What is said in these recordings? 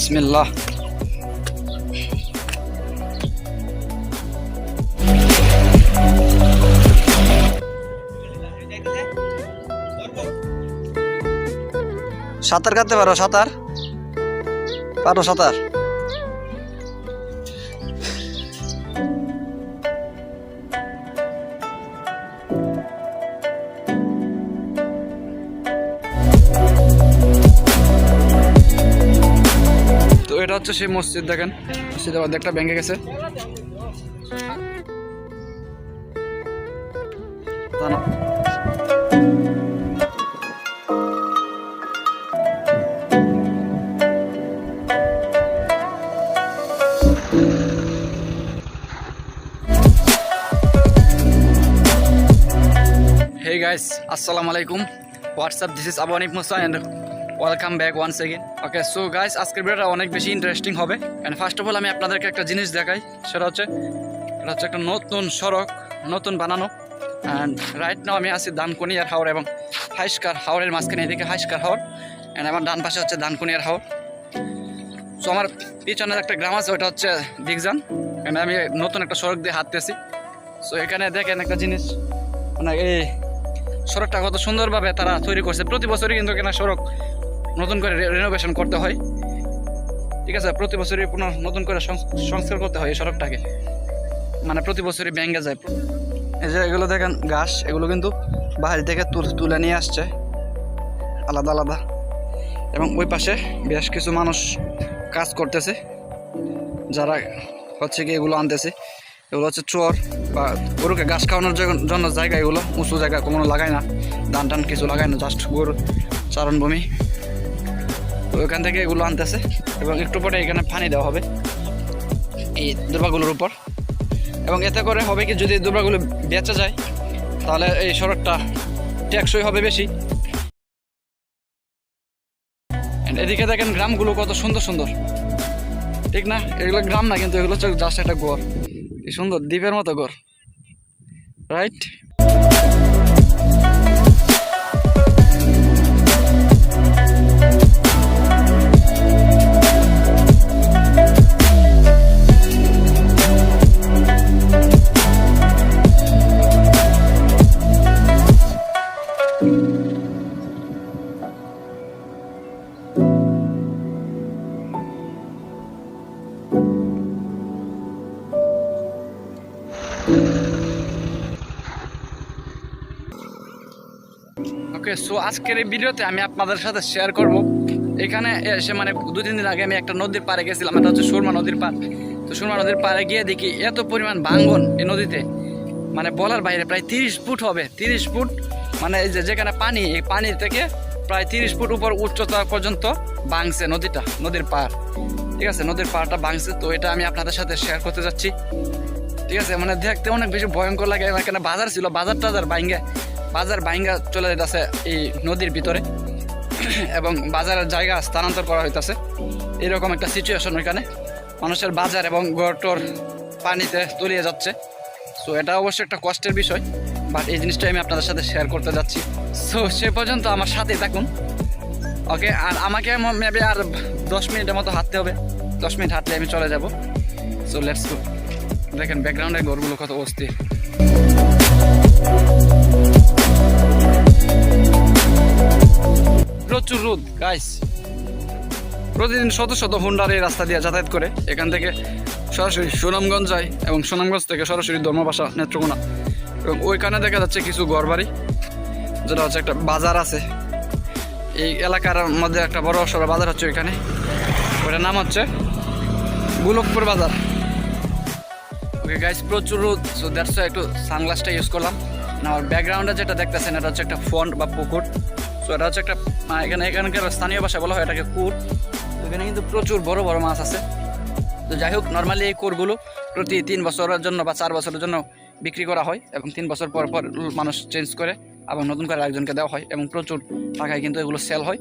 বিসমিল্লাহ। সাঁতার কাটতে পারো সাঁতার? পারো সাঁতার। হচ্ছে সেই মসজিদ দেখেন মসজিদের অর্ধেকটা ভেঙে গেছে তা না। Hey guys, assalamu alaikum. What's up? This is Abu Hanif back one welcome okay so guys, আজকের ভিডিওটা অনেক বেশি ইন্টারেস্টিং হবে। এন্ড ফার্স্ট অফ অল আমি আপনাদেরকে একটা জিনিস দেখাই সেটা হচ্ছে এটা হচ্ছে একটা নতুন সড়ক নতুন বানানো। অ্যান্ড রাইট নাও আমি আছি দানকুনিয়ার হাওর এবং হাইস্কার হাওরের মাঝখানে এদিকে হাইস্কার হাওর অ্যান্ড আমার ডান পাশে হচ্ছে দানকুনিয়ার হাওর সো আমার পিছনে একটা গ্রাম আছে ওটা হচ্ছে দিগজান এখানে আমি নতুন একটা সড়ক দিয়ে হাঁটতেছি। সো এখানে দেখেন একটা জিনিস মানে এই সড়কটা কত সুন্দরভাবে তারা তৈরি করছে। প্রতি বছরই কিন্তু এখানে সড়ক নতুন করে রেনোভেশন করতে হয়। ঠিক আছে? প্রতি বছরই পুনঃ নতুন করে সংস- সংস্কার করতে হয় এই সড়কটাকে। মানে প্রতি বছরই ব্যাঙ্গে যায়। এই যে এগুলো দেখেন, ঘাস, এগুলো কিন্তু বাহারি থেকে তুল- নিয়ে আসছে। আলাদা আলাদা। এবং ওই পাশে বেশ কিছু মানুষ কাজ করতেছে। যারা হচ্ছে কি এগুলো আনতেছে। এগুলো হচ্ছে চোর বা গরুকে ঘাস খাওয়ানোর জন্য জায়গা এগুলো। উঁচু জায়গা, কোনো লাগায় না। ধান টান কিছু লাগায় না, জাস্ট গরু চারণভূমি। ওইখান থেকে এগুলো আনতেছে এবং একটু পরে এখানে পানি দেওয়া হবে এই দুর্বাগুলোর উপর। এবং এতে করে হবে কি, যদি দুর্বাগুলো বেঁচে যায়, তাহলে এই সড়কটা টেকসই হবে বেশি। এদিকে দেখেন গ্রামগুলো কত সুন্দর সুন্দর। ঠিক না? এগুলো গ্রাম না, কিন্তু এগুলো হচ্ছে জাস্ট একটা গড়। সুন্দর, দ্বীপের মতো গড়। রাইট ওকে সো আজকের এই ভিডিওতে আমি আপনাদের সাথে শেয়ার করব। এখানে এসে মানে দু তিন দিন আগে আমি একটা নদীর পাড়ে গেছিলাম, এটা হচ্ছে সুরমা নদীর পাড়। তো সুরমা নদীর পাড়ে গিয়ে দেখি এত পরিমাণ ভাঙ্গন এই নদীতে। মানে বলার বাইরে প্রায় তিরিশ ফুট হবে, তিরিশ ফুট। মানে এই যে যেখানে পানি, এই পানি থেকে প্রায় তিরিশ ফুট উপর উচ্চতা পর্যন্ত ভাঙছে নদীটা, নদীর পাড়। ঠিক আছে, নদীর পাড়টা ভাঙছে, তো এটা আমি আপনাদের সাথে শেয়ার করতে যাচ্ছি। ঠিক আছে মানে দেখতে অনেক বেশি ভয়ঙ্কর লাগে এখানে বাজার ছিল বাজার টাজার বাইঙ্গা বাজার বাইঙ্গা চলে যেতেছে এই নদীর ভিতরে। এবং বাজারের জায়গা স্থানান্তর করা হইতাছে। এরকম একটা সিচুয়েশন ওইখানে। মানুষের বাজার এবং গড়টর পানিতে তলিয়ে যাচ্ছে। সো এটা অবশ্যই একটা কষ্টের বিষয়। বাট এই জিনিসটাই আমি আপনাদের সাথে শেয়ার করতে যাচ্ছি। সো সে পর্যন্ত আমার সাথে থাকুন। ওকে আর আমাকে মেবি আর দশ মিনিটের মতো হাঁটতে হবে। দশ মিনিট হাঁটলে আমি চলে যাব। সো লেটস গো দেখেন ব্যাকগ্রাউন্ডে ঘরগুলো কত অস্থির। প্রচুর রোদ গাইস প্রতিদিন শত শত হুন্ডার এই রাস্তা দিয়ে যাতায়াত করে। এখান থেকে সরাসরি সুনামগঞ্জ যায় এবং সুনামগঞ্জ থেকে সরাসরি ধর্মবাসা নেত্রকোনা এবং ওইখানে দেখা যাচ্ছে কিছু ঘরবাড়ি, যেটা হচ্ছে একটা বাজার আছে। এই এলাকার মধ্যে একটা বড় সড়ো বাজার হচ্ছে ওইখানে। ওইটার নাম হচ্ছে গোলকপুর বাজার। ওকে গাইস প্রচুর রোদ সো দ্যাটস একটু সানগ্লাসটা ইউজ করলাম। না আমার ব্যাকগ্রাউন্ডে যেটা দেখতেছেন, এটা হচ্ছে একটা ফন্ট বা পুকুর। এটা হচ্ছে একটা এখানে, এখানকার স্থানীয় ভাষায় বলা হয় এটাকে কুর। এখানে কিন্তু প্রচুর বড় বড় মাছ আছে। তো যাই হোক নর্মালি এই কুরগুলো প্রতি তিন বছরের জন্য বা চার বছরের জন্য বিক্রি করা হয় এবং তিন বছর পর পর মানুষ চেঞ্জ করে এবং নতুন করে একজনকে দেওয়া হয় এবং প্রচুর টাকায় কিন্তু এগুলো সেল হয়।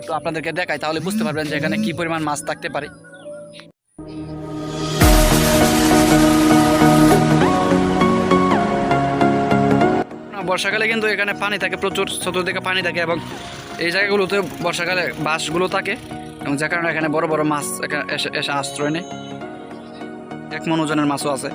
একটু আপনাদেরকে দেখাই, তাহলে বুঝতে পারবেন যে এখানে কী পরিমাণ মাছ থাকতে পারে। বর্ষাকালে কিন্তু এখানে পানি থাকে, প্রচুর চতুর্দিকে পানি থাকে এবং এই জায়গাগুলোতে বর্ষাকালে বাঁশগুলো থাকে এবং যে কারণে এখানে বড় বড় মাছ এসে আশ্রয় নেয়। এক মনোজনের মাছও আছে।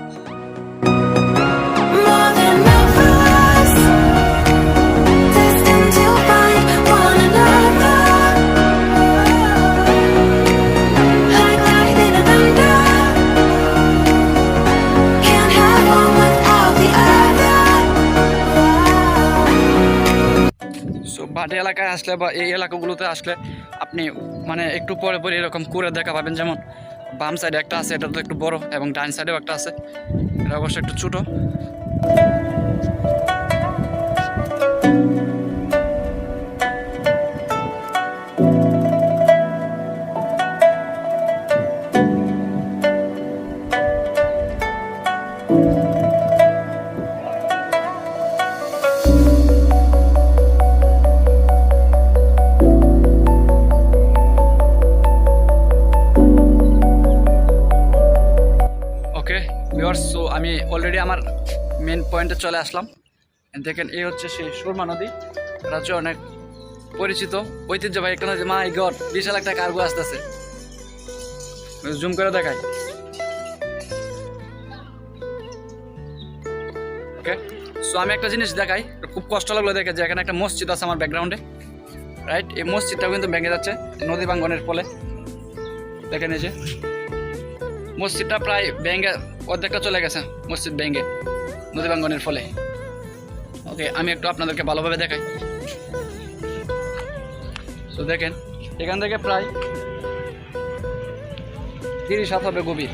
সো এলাকায় আসলে বা এই এলাকাগুলোতে আসলে আপনি মানে একটু পরে পরে এরকম কুড়ে দেখা পাবেন। যেমন বাম সাইডে একটা আছে, এটা তো একটু বড়, এবং ডাইন সাইডেও একটা আছে। এটা অবশ্য একটু ছোটো। মেন চলে আসলাম। দেখেন, এই হচ্ছে সেই সুরমা নদী। এটা হচ্ছে অনেক পরিচিত, ঐতিহ্যবাহী একটা নদী। মাই গড, বিশাল একটা কার্গো আসতেছে। জুম করে দেখাই। ওকে সো আমি একটা জিনিস দেখাই খুব কষ্ট লাগল দেখে যে এখানে একটা মসজিদ আছে আমার ব্যাকগ্রাউন্ডে রাইট এই মসজিদটাও কিন্তু ভেঙে যাচ্ছে, নদী ভাঙ্গনের ফলে। দেখেন এই যে। মসজিদটা প্রায় ব্যাঙ্গে অর্ধেকটা চলে গেছে, মসজিদ ব্যাঙ্গে নদী ভাঙ্গনের ফলে। ওকে, আমি একটু আপনাদেরকে ভালোভাবে দেখাই। তো দেখেন, এখান থেকে প্রায় তিরিশ হাত হবে গভীর।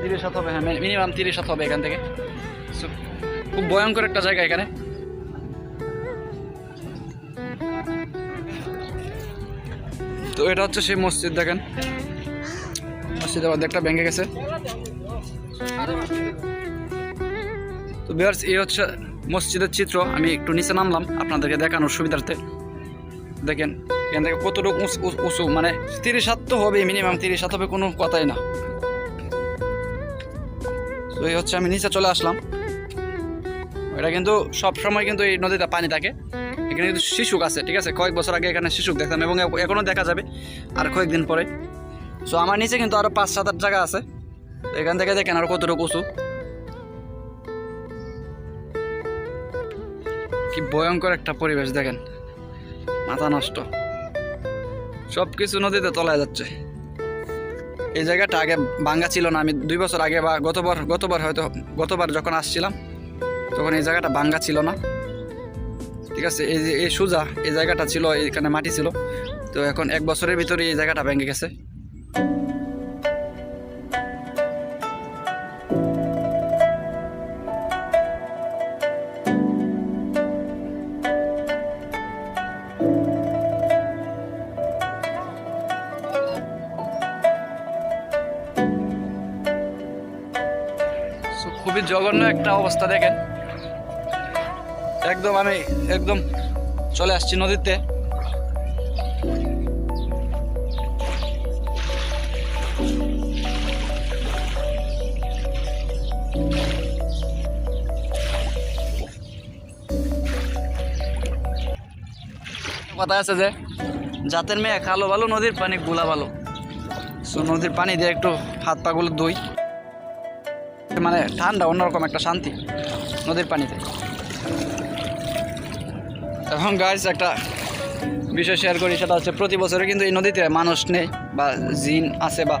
তিরিশ হাত হবে হ্যাঁ মিনিমাম তিরিশ হাত হবে এখান থেকে। খুব ভয়ঙ্কর একটা জায়গা এখানে। তো এটা হচ্ছে সেই মসজিদ, দেখেন। মসজিদের অর্ধেকটা ভেঙে গেছে। তো বিহার্স এই হচ্ছে মসজিদের চিত্র। আমি একটু নিচে নামলাম, আপনাদেরকে দেখানোর সুবিধার্থে। দেখেন, এখান থেকে কতটুকু উঁচু- মানে তিরিশ হাত তো হবে মিনিমাম তিরিশ হাত হবে, কোনো কথাই না। তো এই হচ্ছে আমি নিচে চলে আসলাম। এটা কিন্তু সব সময় কিন্তু এই নদীতে পানি থাকে। এখানে কিন্তু শিশুক আছে, ঠিক আছে? কয়েক বছর আগে এখানে শিশুক দেখতাম এবং এখনও দেখা যাবে আর কয়েকদিন পরে। সো আমার নিচে কিন্তু আরও পাঁচ সাত আট জায়গা আছে। এখান থেকে দেখেন আর কতটুকু উঁচু। ভয়ঙ্কর একটা পরিবেশ, দেখেন। মাথা নষ্ট। সব কিছু নদীতে তলায় যাচ্ছে। এই জায়গাটা আগে ভাঙ্গা ছিল না। আমি দুই বছর আগে বা গতবার গতবার হয়তো, গতবার যখন আসছিলাম, তখন এই জায়গাটা ভাঙ্গা ছিল না। ঠিক আছে, এই যে, এই সোজা এই জায়গাটা ছিল, এখানে মাটি ছিল। তো এখন এক বছরের ভিতরে এই জায়গাটা ভেঙে গেছে। জঘন্য একটা অবস্থা দেখেন। একদম আমি একদম চলে আসছি নদীতে। কথা আছে যে, জাতের মেয়ে খালো ভালো, নদীর পানি গুলা ভালো। সো নদীর পানি দিয়ে একটু হাত পাগুলো ধুই। মানে ঠান্ডা, অন্যরকম একটা শান্তি নদীর পানিতে। এখন গাছ একটা বিষয় শেয়ার করি, সেটা হচ্ছে প্রতি বছরে কিন্তু এই নদীতে মানুষ নেই বা জিন আছে বা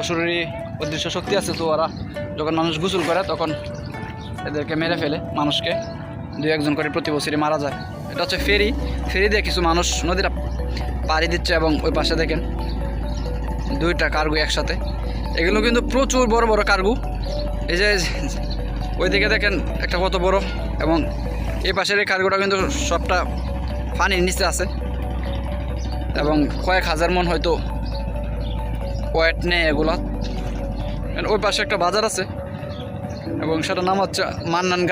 অশরীরী অদৃশ্য শক্তি আছে, তো ওরা যখন মানুষ গোসল করে, তখন এদেরকে মেরে ফেলে, মানুষকে দুই একজন করে প্রতি বছরই মারা যায়। এটা হচ্ছে ফেরি। ফেরি দিয়ে কিছু মানুষ নদীটা পাড়ি দিচ্ছে এবং ওই পাশে দেখেন দুইটা কার্গো একসাথে। এগুলো কিন্তু প্রচুর বড় বড় কার্গু। এই যে ওইদিকে দেখেন একটা কত বড় এবং এই পাশের এই কার্গোটা কিন্তু সবটা পানির নিচে আছে। এবং কয়েক হাজার মন হয়তো ওয়েট নেই এগুলা। ওই পাশে একটা বাজার আছে এবং সেটার নাম হচ্ছে মান্নান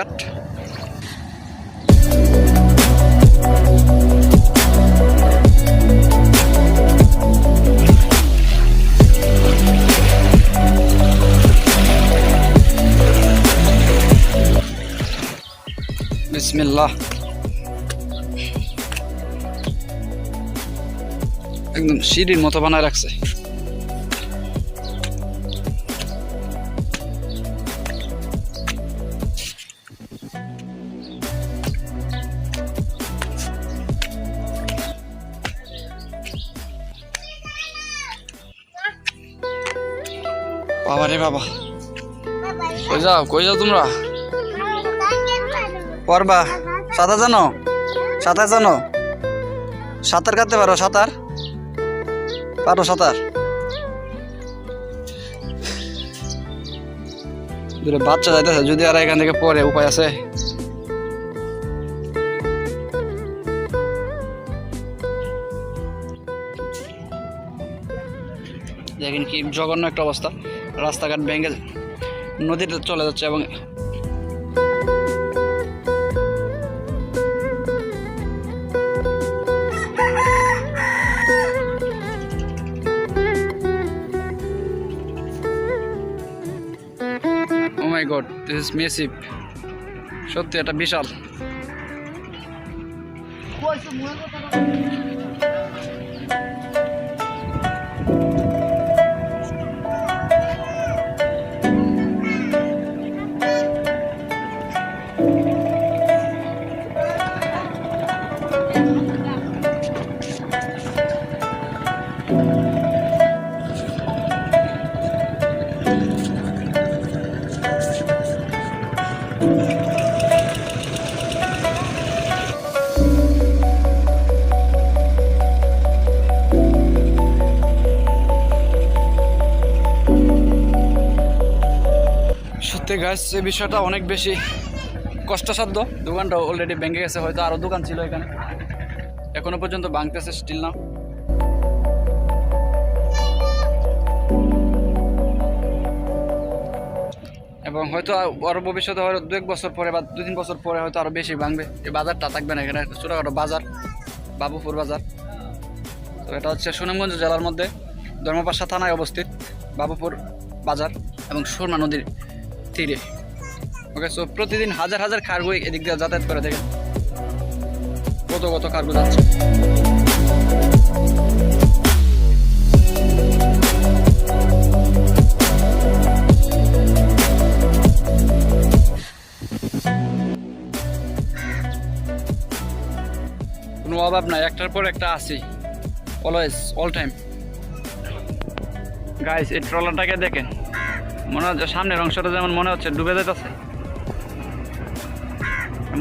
বিসমিল্লাহ। একদম সিঁড়ির মতো বানায় রাখছে। বাবা রে বাবা। কই যাও কই যাও তোমরা? পড়বা সাঁতার জানো? সাঁতার জানো? সাঁতার কাটতে পারো, সাঁতার? পারো সাঁতার? দূরে বাচ্চা যাইতেছে, যদি আর এখান থেকে পরে উপায় আছে? দেখেন কি জঘন্য একটা অবস্থা। রাস্তাঘাট ভেঙে নদীতে চলে যাচ্ছে এবং দিস ইজ মেসিভ সত্যি এটা বিশাল। সত্যি গাছ এই বিষয়টা অনেক বেশি কষ্টসাধ্য। দোকানটা অলরেডি ভেঙে গেছে, হয়তো আরও দোকান ছিল এখানে। এখনও পর্যন্ত ভাঙতেছে স্টিল না। এবং হয়তো আরও ভবিষ্যতে হয়তো দু এক বছর পরে বা দু তিন বছর পরে হয়তো আরও বেশি ভাঙবে। এই বাজারটা থাকবে না এখানে ছোটোখাটো বাজার, বাবুপুর বাজার। তো এটা হচ্ছে সুনামগঞ্জ জেলার মধ্যে ধর্মপাশা থানায় অবস্থিত বাবুপুর বাজার এবং সুরমা নদীর তীরে। ওকে সো প্রতিদিন হাজার হাজার কার্গো এদিক দিয়ে যাতায়াত করে দেখেন। কত কত কার্গো যাচ্ছে। কোনো অভাব নাই, একটার পর একটা আসি অলওয়েজ অল টাইম গাইস এই ট্রলারটাকে দেখেন। মনে হচ্ছে সামনের অংশটা যেমন মনে হচ্ছে ডুবে যেতেছে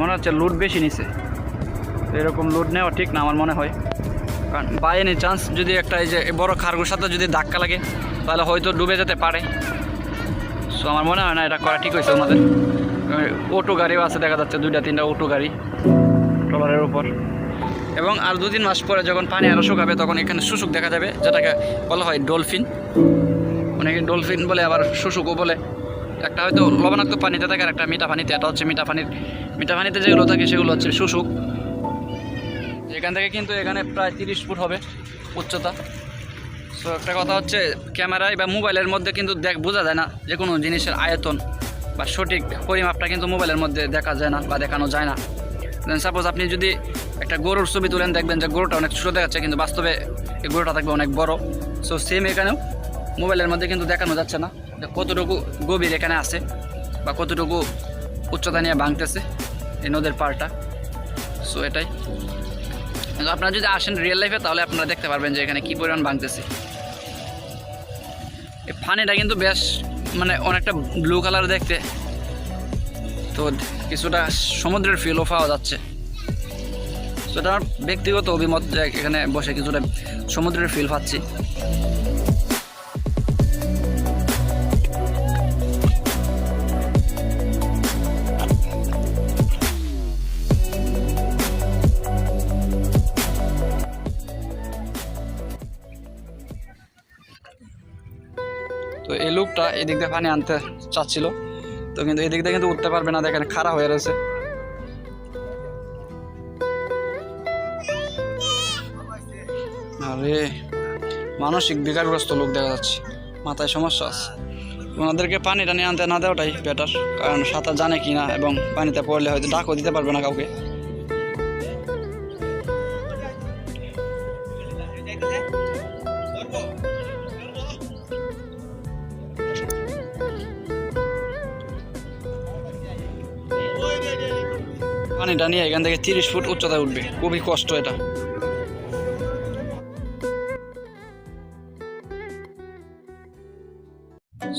মনে হচ্ছে লুট বেশি নিছে। এরকম লুট নেওয়া ঠিক না আমার মনে হয়। কারণ বাই এনি চান্স যদি একটা এই যে বড় খারগুর সাথে যদি ধাক্কা লাগে, তাহলে হয়তো ডুবে যেতে পারে। সো আমার মনে হয় না এটা করা ঠিক হয়েছে আমাদের। অটো গাড়িও আছে দেখা যাচ্ছে, দুইটা, তিনটা অটো গাড়ি ট্রলারের উপর। এবং আর দু তিন মাস পরে যখন পানি আরও শুকাবে, তখন এখানে শুশুক দেখা যাবে, যেটাকে বলা হয় ডলফিন অনেকে ডলফিন বলে, আবার শুশুকও বলে। একটা হয়তো লবণাক্ত পানিতে থাকে আর একটা মিঠা পানিতে। এটা হচ্ছে মিঠা পানির মিঠা পানিতে যেগুলো থাকে সেগুলো হচ্ছে শুশুক। এখান থেকে কিন্তু এখানে প্রায় তিরিশ ফুট হবে উচ্চতা। সো একটা কথা হচ্ছে, ক্যামেরায় বা মোবাইলের মধ্যে কিন্তু দেখ বোঝা যায় না যে কোনো জিনিসের আয়তন বা সঠিক পরিমাপটা কিন্তু মোবাইলের মধ্যে দেখা যায় না বা দেখানো যায় না। দেন সাপোজ আপনি যদি একটা গরুর ছবি তুলেন, দেখবেন যে গরুটা অনেক ছোটো দেখাচ্ছে, কিন্তু বাস্তবে এই গরুটা থাকবে অনেক বড়। সো সেম এখানেও মোবাইলের মধ্যে কিন্তু দেখানো যাচ্ছে না কতটুকু গভীর এখানে আছে বা কতটুকু উচ্চতা নিয়ে ভাঙতেছে এই নদের পাড়টা। সো এটাই। আপনারা যদি আসেন রিয়েল লাইফে তাহলে আপনারা দেখতে পারবেন যে এখানে কী পরিমাণ ভাঙতেছে। এই পানিটা কিন্তু বেশ মানে অনেকটা ব্লু কালার দেখতে। তো কিছুটা সমুদ্রের ফিলও পাওয়া যাচ্ছে। তো এটা আমার ব্যক্তিগত অভিমত যে এখানে বসে কিছুটা সমুদ্রের ফিল পাচ্ছি। তো এই লোকটা এদিক দিয়ে পানি আনতে চাচ্ছিল। তো কিন্তু এদিক দিয়ে কিন্তু উঠতে পারবে না, দেখেন খাড়া হয়ে রয়েছে। আরে, মানসিক বিকারগ্রস্ত লোক দেখা যাচ্ছে। মাথায় সমস্যা আছে। ওনাদেরকে পানি টানি আনতে না দেওয়াটাই বেটার কারণ সাঁতার জানে কি না এবং পানিতে পড়লে হয়তো ডাকও দিতে পারবে না কাউকে। পানিটা নিয়ে এখান থেকে তিরিশ ফুট উচ্চতায় উঠবে। খুবই কষ্ট এটা।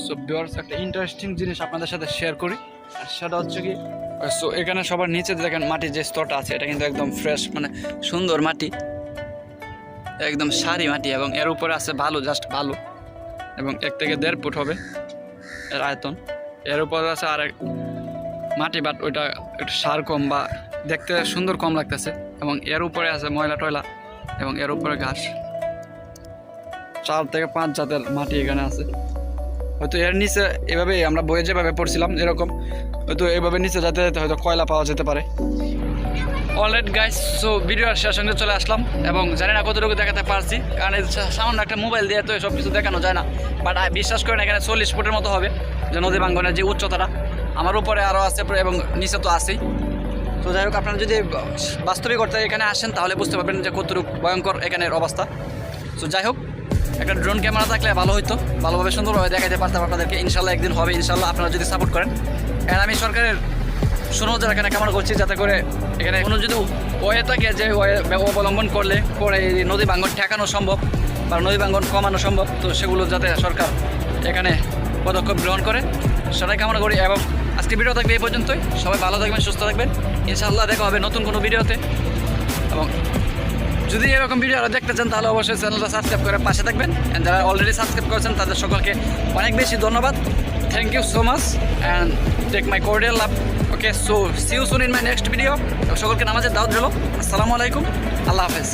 সো ভিউয়ার্স একটা ইন্টারেস্টিং জিনিস আপনাদের সাথে শেয়ার করি। আর সেটা হচ্ছে কি সো এখানে সবার নিচে দেখেন মাটির যে স্তরটা আছে, এটা কিন্তু একদম ফ্রেশ মানে সুন্দর মাটি। একদম সারি মাটি এবং এর উপরে আছে ভালো জাস্ট ভালো এবং এক থেকে দেড় ফুট হবে এর আয়তন। এর উপরে আছে আর মাটি বাট ওইটা একটু সার কম বা দেখতে সুন্দর কম লাগতেছে। এবং এর উপরে আছে ময়লা টয়লা এবং এর উপরে ঘাস। চার থেকে পাঁচ জাতের মাটি এখানে আছে। হয়তো এর নিচে এভাবে আমরা বইয়ে যেভাবে পড়ছিলাম এরকম, হয়তো এভাবে নিচে যাতে যেতে হয়তো কয়লা পাওয়া যেতে পারে। অলরেড গাইস সো ভিডিও শেষ সঙ্গে চলে আসলাম এবং জানি না কতটুকু দেখাতে পারছি, কারণ সামান্য একটা মোবাইল দিয়ে তো সব কিছু দেখানো যায় না। বাট বিশ্বাস করেন এখানে চল্লিশ ফুটের মতো হবে, যে নদী বাঙ্গনের যে উচ্চতাটা। আমার উপরে আরও আছে এবং নিচে তো আছেই। তো যাই হোক, আপনারা যদি বাস্তবিক অর্থে এখানে আসেন, তাহলে বুঝতে পারবেন যে কতটুকু ভয়ঙ্কর এখানের অবস্থা। তো যাই হোক, একটা ড্রোন ক্যামেরা থাকলে ভালো হতো ভালোভাবে সুন্দরভাবে দেখাতে পারতাম আপনাদেরকে। ইনশাল্লাহ একদিন হবে ইনশাল্লাহ আপনারা যদি সাপোর্ট করেন। আর আমি সরকারের সুনজর এখানে কামনা করছি, যাতে করে এখানে কোনো যদি ওয়ে থাকে যে ওয়ে অবলম্বন করলে পরে এই নদী ভাঙ্গন ঠেকানো সম্ভব বা নদী ভাঙ্গন কমানো সম্ভব, তো সেগুলো যাতে সরকার এখানে পদক্ষেপ গ্রহণ করে। সেটাই কামনা করি এবং আজকে ভিডিও থাকবে এই পর্যন্তই। সবাই ভালো থাকবেন, সুস্থ থাকবেন। ইনশাআল্লাহ দেখা হবে নতুন কোনো ভিডিওতে। এবং যদি এরকম ভিডিও আরও দেখতে চান, তাহলে অবশ্যই চ্যানেলটা সাবস্ক্রাইব করে পাশে থাকবেন। অ্যান্ড যারা অলরেডি সাবস্ক্রাইব করেছেন, তাদের সকলকে অনেক বেশি ধন্যবাদ। Thank you so much and take my cordial love okay so see you soon in my next video সকলকে নামাজের দাওয়াত দিল আসসালামু আলাইকুম। আল্লাহ হাফেজ।